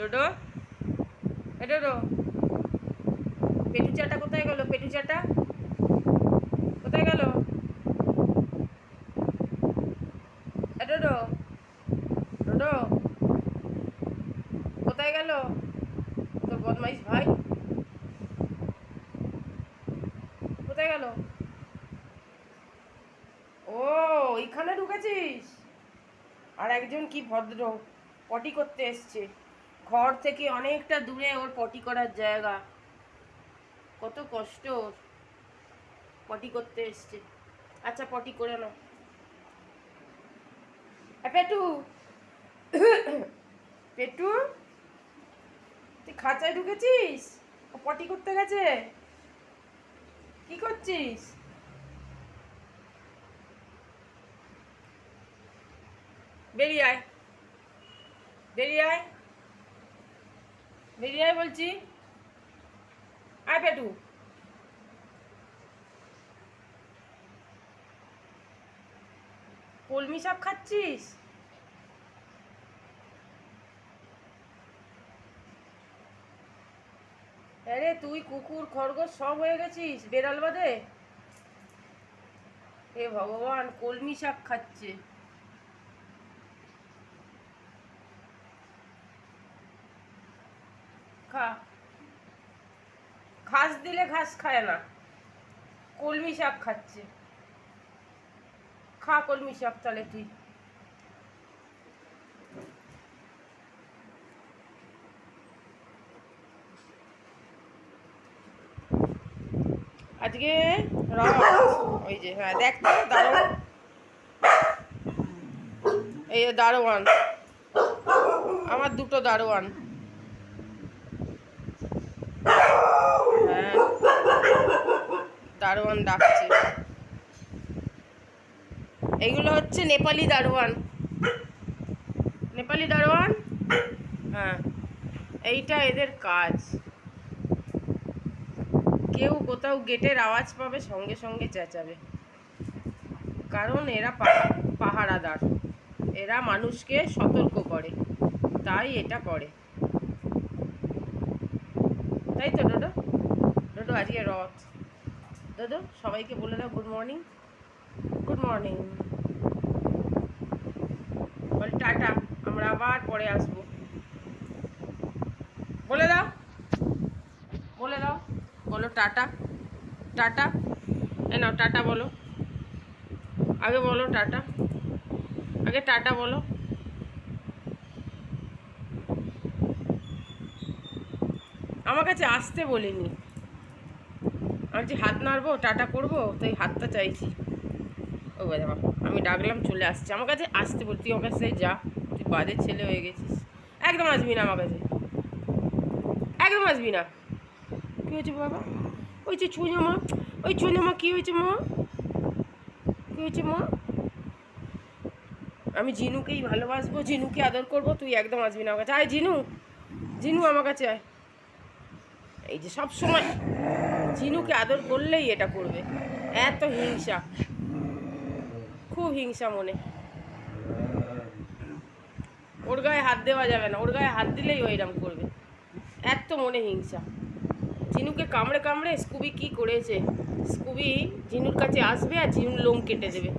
ডোডো। এ ডোডো পেটু চাটা কোথায় গেল? পেটু চাটা কোথায় গেল? এ ডোডো ডোডো, কোথায় গেল? তোর বদমাইশ ভাই। কোথায় গেল? ও, এইখানে ঢুকেছিস? আর একজন কি ভদ্র, পটি করতে এসছে। ঘর থেকে অনেকটা দূরে ওর পটি করার জায়গা। কত কষ্ট ওর পটি করতে এসছে। আচ্ছা পটি করে নাও। পেটু পেটু, তুই খাঁচায় ঢুকেছিস? ও পটি করতে গেছে। কি করছিস? বেরিয়ে আয়। বেরিয়ে আয়। বেরিয়ে বলছি, আয় পেটু। কলমি শাক খাচ্ছিস? আরে তুই কুকুর, খরগোশ সব হয়ে গেছিস, বেড়াল বাদে? এ ভগবান, কলমি শাক খাচ্ছে। খা। ঘাস দিলে ঘাস খায় না। কলমি শাক খাচ্ছে। খা কলমি শাক তাহলে তুই। আজকে ওই যে হ্যাঁ দেখ দারোয়ান এই দারোয়ান। আমার দুটো দারোয়ান হ্যাঁ দারোয়ান ডাকছে। এইগুলো হচ্ছে নেপালি দারোয়ান। নেপালি দারোয়ান? হ্যাঁ এইটা এদের কাজ। কেউ কোথাও গেটের আওয়াজ পাবে, সঙ্গে সঙ্গে চেঁচাবে। কারণ এরা পাহা- পাহারাদার। এরা মানুষকে সতর্ক করে। তাই এটা করে। তাই তো, ডোডো? ডোডো, আজকে রথ। ডোডো সবাইকে বলে দাও গুড মর্নিং গুড মর্নিং বল টাটা, আমরা আবার পরে আসব। বলে দাও। বলে দাও। বলো টাটা। টাটা। এ নাও, টাটা বলো। আগে বলো টাটা। আগে টাটা বলো। আমার কাছে আসতে বলিনি। আমি যে হাত নাড়বো, টাটা করব, তাই হাতটা চাইছি। ও বাবা, আমি ডাকলাম, চলে আসছে। আমার কাছে আসতে বল, তুই আমার কাছে যা। তুই বাজে ছেলে হয়ে গেছিস। একদম আসবি না আমার কাছে। একদম আসবি না। কী হয়েছে বাবা? ওই যে ছুঁজো মা ওই ছুঁজো মা কী হয়েছে মা কী হয়েছে মা? আমি জিনুকেই ভালোবাসবো, জিনুকে আদর করব, তুই একদম আসবি না আমার কাছে। আয় জিনু জিনু আমার কাছে আয়। এই যে সব সময় জিনুকে আদর করলেই এটা করবে। এত হিংসা। খুব হিংসা মনে। ওর গায়ে হাত দেওয়া যাবে না। ওর গায়ে হাত দিলেই ও করবে। এত মনে হিংসা। ঝিনুকে কামড়ে কামড়ে স্কুবি কি করেছে? স্কুবি ঝিনুর কাছে আসবে আর ঝিনুর লোম কেটে দেবে।